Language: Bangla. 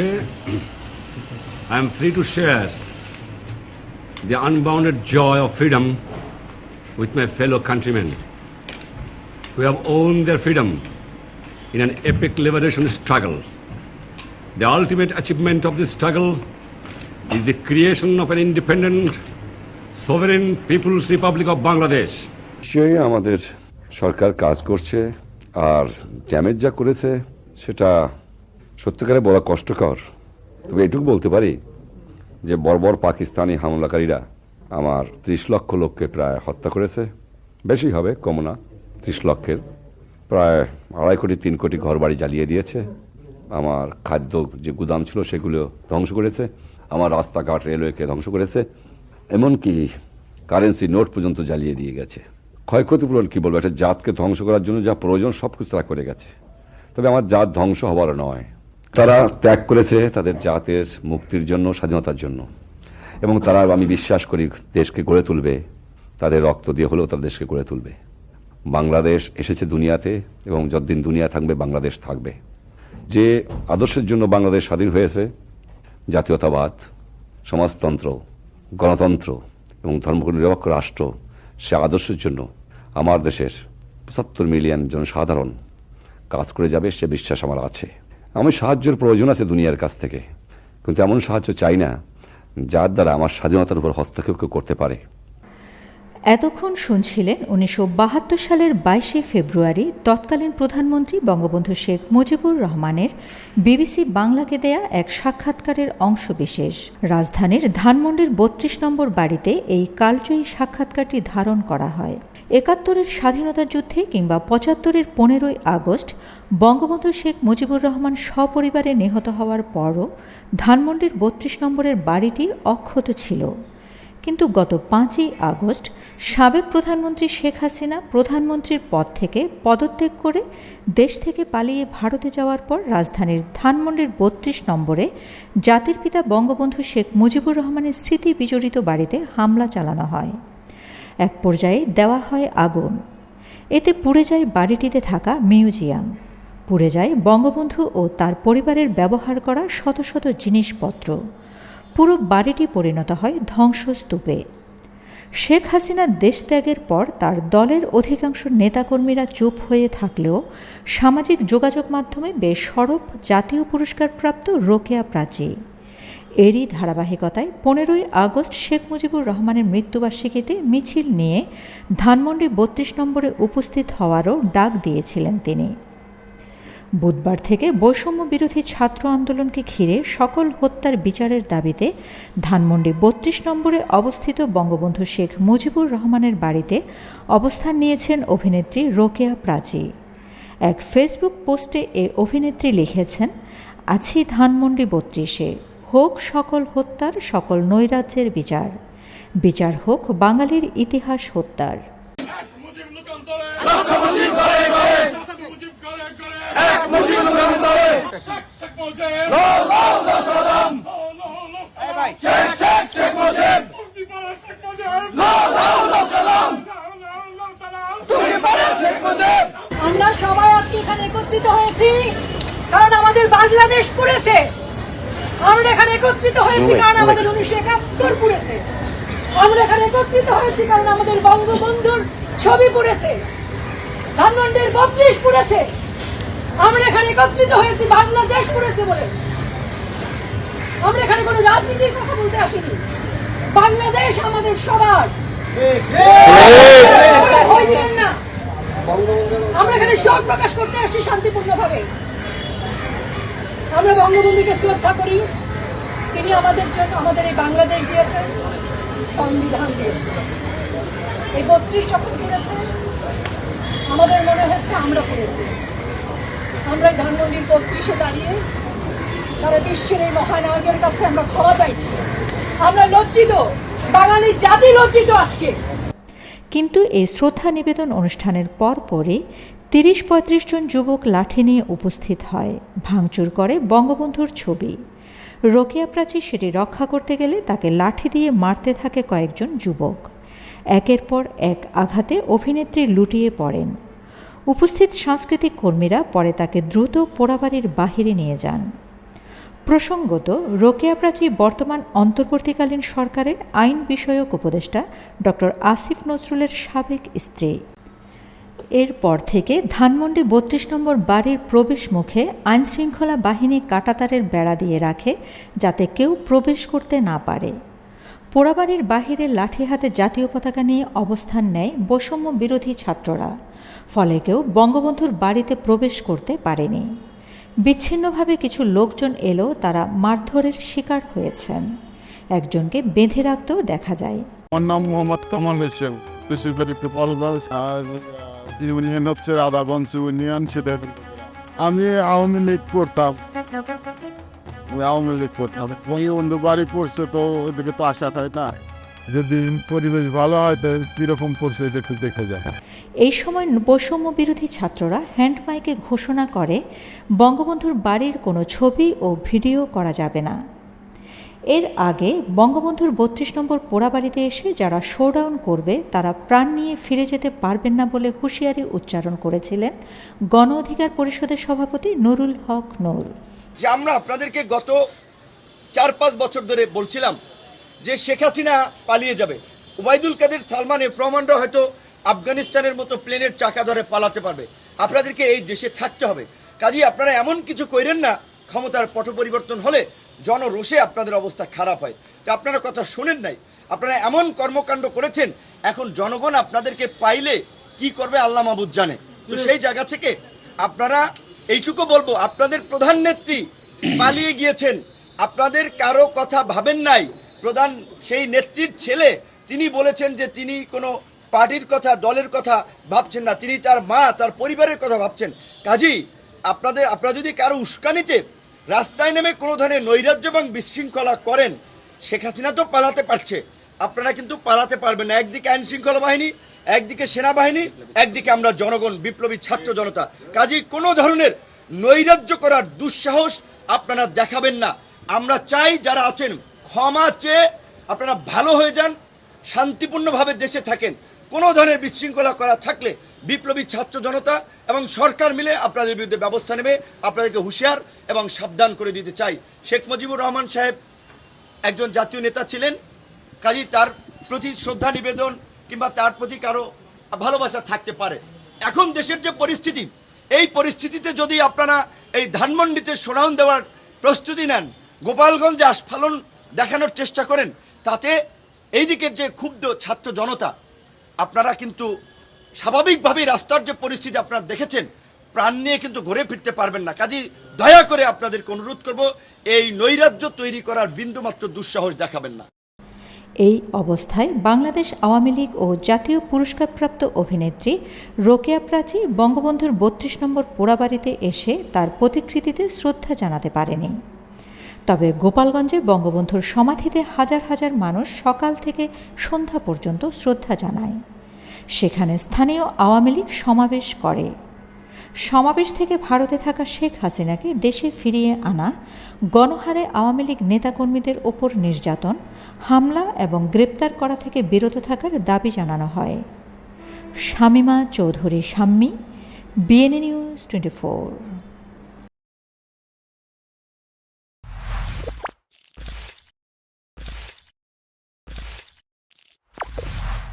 Today, I am free to share the unbounded joy of freedom with my fellow countrymen who have owned their freedom in an epic liberation struggle. The ultimate achievement of this struggle is the creation of an independent, sovereign People's Republic of Bangladesh. আমাদের সরকার কাজ করছে আর ড্যামেজ যা করেছে সেটা সত্যিকারে বলা কষ্টকর, তবে এটুকু বলতে পারি যে বর্বর পাকিস্তানি হামলাকারীরা আমার ত্রিশ লক্ষ লোককে প্রায় হত্যা করেছে। বেশি হবে, কম না। ত্রিশ লক্ষের প্রায় আড়াই কোটি, তিন কোটি ঘর বাড়ি জ্বালিয়ে দিয়েছে। আমার খাদ্য যে গুদাম ছিল সেগুলো ধ্বংস করেছে। আমার রাস্তাঘাট রেলওয়েকে ধ্বংস করেছে। এমনকি কারেন্সি নোট পর্যন্ত জ্বালিয়ে দিয়ে গেছে। ক্ষয়ক্ষতিপূরণ কী বলব? একটা জাতকে ধ্বংস করার জন্য যা প্রয়োজন সব কিছু তারা করে গেছে। তবে আমার জাত ধ্বংস হবার নয়। তারা ত্যাগ করেছে তাদের জাতের মুক্তির জন্য, স্বাধীনতার জন্য। এবং তারা, আমি বিশ্বাস করি, দেশকে গড়ে তুলবে। তাদের রক্ত দিয়ে হলেও তাদের দেশকে গড়ে তুলবে। বাংলাদেশ এসেছে দুনিয়াতে এবং যতদিন দুনিয়া থাকবে, বাংলাদেশ থাকবে। যে আদর্শের জন্য বাংলাদেশ স্বাধীন হয়েছে, জাতীয়তাবাদ, সমাজতন্ত্র, গণতন্ত্র এবং ধর্মনিরপেক্ষ রাষ্ট্র, সে আদর্শের জন্য আমার দেশের পঁচাত্তর মিলিয়ন জনসাধারণ কাজ করে যাবে, সে বিশ্বাস আমার আছে। আমি সাহায্যের প্রয়োজন আছে দুনিয়ার কাছ থেকে। কিন্তু এমন সাহায্য চাই না, যার দ্বারা আমার স্বাধীনতার উপর হস্তক্ষেপ করতে পারে। এতক্ষণ শুনছিলেন উনিশশো বাহাত্তর সালের বাইশে ফেব্রুয়ারি তৎকালীন প্রধানমন্ত্রী বঙ্গবন্ধু শেখ মুজিবুর রহমানের বিবিসি বাংলাকে দেয়া এক সাক্ষাৎকারের অংশবিশেষ। রাজধানীর ধানমন্ডির বত্রিশ নম্বর বাড়িতে এই কালজয়ী সাক্ষাৎকারটি ধারণ করা হয়। একাত্তরের স্বাধীনতা যুদ্ধে কিংবা পঁচাত্তরের পনেরোই আগস্ট বঙ্গবন্ধু শেখ মুজিবুর রহমান সপরিবারে নিহত হওয়ার পরও ধানমন্ডির বত্রিশ নম্বরের বাড়িটি অক্ষত ছিল। কিন্তু গত পাঁচই আগস্ট সাবেক প্রধানমন্ত্রী শেখ হাসিনা প্রধানমন্ত্রীর পদ থেকে পদত্যাগ করে দেশ থেকে পালিয়ে ভারতে যাওয়ার পর রাজধানীর ধানমন্ডির বত্রিশ নম্বরে জাতির পিতা বঙ্গবন্ধু শেখ মুজিবুর রহমানের স্মৃতি বিজড়িত বাড়িতে হামলা চালানো হয়। এক পর্যায়ে দেওয়া হয় আগুন। এতে পুড়ে যায় বাড়িটিতে থাকা মিউজিয়াম। পুড়ে যায় বঙ্গবন্ধু ও তার পরিবারের ব্যবহার করা শত শত জিনিসপত্র। পুরো বাড়িটি পরিণত হয় ধ্বংসস্তূপে। শেখ হাসিনার দেশত্যাগের পর তার দলের অধিকাংশ নেতাকর্মীরা চুপ হয়ে থাকলেও সামাজিক যোগাযোগ মাধ্যমে বেশ সরব জাতীয় পুরস্কারপ্রাপ্ত রোকেয়া প্রাচী এরই ধারাবাহিকতায় পনেরোই আগস্ট শেখ মুজিবুর রহমানের মৃত্যুবার্ষিকীতে মিছিল নিয়ে ধানমন্ডি বত্রিশ নম্বরে উপস্থিত হওয়ারও ডাক দিয়েছিলেন তিনি। বুধবার থেকে বৈষম্য বিরোধী ছাত্র আন্দোলনকে ঘিরে সকল হত্যার বিচারের দাবিতে ধানমন্ডি বত্রিশ নম্বরে অবস্থিত বঙ্গবন্ধু শেখ মুজিবুর রহমানের বাড়িতে অবস্থান নিয়েছেন অভিনেত্রী রোকেয়া প্রাচী। এক ফেসবুক পোস্টে এ অভিনেত্রী লিখেছেন, আছি ধানমন্ডি বত্রিশে। হোক সকল হত্যার, সকল নৈরাজ্যের বিচার। বিচার হোক বাঙালির ইতিহাস হত্যার। আমরা সবাই আজকে এখানে একত্রিত হয়েছি, কারণ আমাদের বাংলাদেশ পুড়েছে। আমরা এখানে একত্রিত হয়েছি কারণ আমাদের উনিশশো একাত্তর পুড়েছে। আমরা এখানে একত্রিত হয়েছি কারণ আমাদের বঙ্গবন্ধুর ছবি পুড়েছে। ধানমন্ডির বত্রিশ পুড়েছে। আমরা এখানে একত্রিত হয়েছি বাংলাদেশ পুড়েছে বলে। আমরা এখানে কোনো রাজনীতির কথা বলতে আসিনি। বাংলাদেশ আমাদের সবার। আমরা এখানে শোক প্রকাশ করতে আসছি শান্তিপূর্ণভাবে। আমরা বঙ্গবন্ধুকে শ্রদ্ধা করি। তিনি আমাদের জন্য আমাদের এই বাংলাদেশ দিয়েছেন, সংবিধান দিয়েছেন। এই বত্রিশ যখন করেছে, আমাদের মনে হয়েছে আমরা করেছি। আমরা এই ধানমন্ডির বত্রিশে দাঁড়িয়ে তারা বিশ্বের এই মহানায়কের কাছে আমরা ক্ষমা চাইছি। আমরা লজ্জিত, বাঙালি জাতি লজ্জিত আজকে। কিন্তু এই শ্রদ্ধা নিবেদন অনুষ্ঠানের পরপরই তিরিশ পঁয়ত্রিশ জন যুবক লাঠি নিয়ে উপস্থিত হয়, ভাঙচুর করে বঙ্গবন্ধুর ছবি। রোকেয়া প্রাচী সেটি রক্ষা করতে গেলে তাকে লাঠি দিয়ে মারতে থাকে কয়েকজন যুবক। একের পর এক আঘাতে অভিনেত্রী লুটিয়ে পড়েন। উপস্থিত সাংস্কৃতিক কর্মীরা পরে তাকে দ্রুত পোড়াবাড়ির বাহিরে নিয়ে যান। প্রসঙ্গত, রোকেয়া প্রাচী বর্তমান অন্তর্বর্তীকালীন সরকারের আইন বিষয়ক উপদেষ্টা ডক্টর আসিফ নজরুলের সাবেক স্ত্রী। এরপর থেকে ধানমন্ডি বত্রিশ নম্বর বাড়ির প্রবেশ মুখে আইনশৃঙ্খলা বাহিনী কাটাতারের বেড়া দিয়ে রাখে যাতে কেউ প্রবেশ করতে না পারে। পোড়াবাড়ির বাহিরে লাঠি হাতে জাতীয় পতাকা নিয়ে অবস্থান নেয় বৈষম্য বিরোধী ছাত্ররা, ফলে কেউ বঙ্গবন্ধুর বাড়িতে প্রবেশ করতে পারেনি। বিচ্ছিন্নভাবে কিছু লোকজন এলেও তারা মারধরের শিকার হয়েছেন। একজনকে বেঁধে রাখতেও দেখা যায়। আমার নাম মোহাম্মদ কামাল হোসেন আর ইউনিয়ন হচ্ছে রাধাগঞ্জ ইউনিয়ন, সেটা আমি আওয়ামী লীগ করতাম। আওয়ামী লীগ করতাম। বাড়ি পড়ছে তো ওদিকে তো আশা হয় না। যদি পরিবেশ ভালো হয় কীরকম পড়ছে এটা দেখা যায় এই সময় বৈষম্য বিরোধী ছাত্ররা হ্যান্ডমাইকে ঘোষণা করে, বঙ্গবন্ধুর বাড়ির কোনো ছবি ও ভিডিও করা যাবে না। এর আগে বঙ্গবন্ধুর বত্রিশ নম্বর পোড়াবাড়িতে এসে যারা শোডাউন করবে, তারা প্রাণ নিয়ে ফিরে যেতে পারবেন না বলে হুঁশিয়ারি উচ্চারণ করেছিলেন গণ অধিকার পরিষদের সভাপতি নুরুল হক নূর। যে আমরা আপনাদেরকে গত চার পাঁচ বছর ধরে বলছিলাম যে শেখ হাসিনা পালিয়ে যাবে। ওবায়দুল কাদের সালমানের প্রমাণরা হয়তো আফগানিস্তানের মতো প্লেনের চাকা ধরে পালাতে পারবে। আপনাদেরকে এই দেশে থাকতে হবে। কাজেই আপনারা এমন কিছু কইরেন না, ক্ষমতার পট পরিবর্তন হলে জনরোষে আপনাদের অবস্থা খারাপ হয়। তো আপনারা কথা শোনেন নাই। আপনারা এমন কর্মকাণ্ড করেছেন, এখন জনগণ আপনাদেরকে পাইলে কি করবে আল্লাহ মাহবুদ জানে। তো সেই জায়গা থেকে আপনারা এইটুকু বলব, আপনাদের প্রধান নেত্রী পালিয়ে গিয়েছেন। আপনাদের কারও কথা ভাবেন নাই। প্রধান সেই নেত্রীর ছেলে, তিনি বলেছেন যে তিনি কোনো পার্টির কথা, দলের কথা ভাবছেন না। তিনি তার মা, তার পরিবারের কথা ভাবছেন। কাজী, আপনাদের, আপনারা যদি কারও উস্কানিতে রাস্তায় নেমে কোনো ধরনের নৈরাজ্য এবং বিশৃঙ্খলা করেন, শেখ হাসিনা তো পালাতে পারছে। আপনারা কিন্তু পালাতে পারবেন না। একদিকে আইন শৃঙ্খলা বাহিনী, একদিকে সেনাবাহিনী, একদিকে আমরা জনগণ, বিপ্লবী ছাত্র জনতা। কাজেই কোনো ধরনের নৈরাজ্য করার দুঃসাহস আপনারা দেখাবেন না। আমরা চাই যারা আছেন, ক্ষমা চেয়ে আপনারা ভালো হয়ে যান, শান্তিপূর্ণভাবে দেশে থাকেন। কোনো ধরনের বিশৃঙ্খলা করা থাকলে বিপ্লবী ছাত্র জনতা এবং সরকার মিলে আপনাদের বিরুদ্ধে ব্যবস্থা নেবে। আপনাদেরকে হুঁশিয়ার এবং সাবধান করে দিতে চাই। শেখ মুজিবুর রহমান সাহেব একজন জাতীয় নেতা ছিলেন। কাজী তার প্রতি শ্রদ্ধা নিবেদন কিংবা তার প্রতি কারও ভালোবাসা থাকতে পারে। এখন দেশের যে পরিস্থিতি, এই পরিস্থিতিতে যদি আপনারা এই ধানমন্ডিতে শোনাউন দেওয়ার প্রস্তুতি নেন, গোপালগঞ্জে আস্ফালন দেখানোর চেষ্টা করেন, তাতে এইদিকে যে ক্ষুব্ধ ছাত্র জনতা, আপনারা কিন্তু স্বাভাবিকভাবেই রাস্তার যে পরিস্থিতি আপনারা দেখেছেন, প্রাণ নিয়ে কিন্তু ঘুরে ফিরতে পারবেন না। কাজী, দয়া করে আপনাদেরকে অনুরোধ করব, এই নৈরাজ্য তৈরি করার বিন্দুমাত্র দুঃসাহস দেখাবেন না। এই অবস্থায় বাংলাদেশ আওয়ামী লীগ ও জাতীয় পুরস্কারপ্রাপ্ত অভিনেত্রী রোকেয়া প্রাচী বঙ্গবন্ধুর বত্রিশ নম্বর পোড়াবাড়িতে এসে তার প্রতিকৃতিতে শ্রদ্ধা জানাতে পারেনি। তবে গোপালগঞ্জে বঙ্গবন্ধুর সমাধিতে হাজার হাজার মানুষ সকাল থেকে সন্ধ্যা পর্যন্ত শ্রদ্ধা জানায়। সেখানে স্থানীয় আওয়ামী লীগ সমাবেশ করে। সমাবেশ থেকে ভারতে থাকা শেখ হাসিনাকে দেশে ফিরিয়ে আনা, গণহারে আওয়ামী লীগ নেতাকর্মীদের ওপর নির্যাতন, হামলা এবং গ্রেপ্তার করা থেকে বিরত থাকার দাবি জানানো হয়। Shamima Chowdhury Shammi, BNA news twenty four.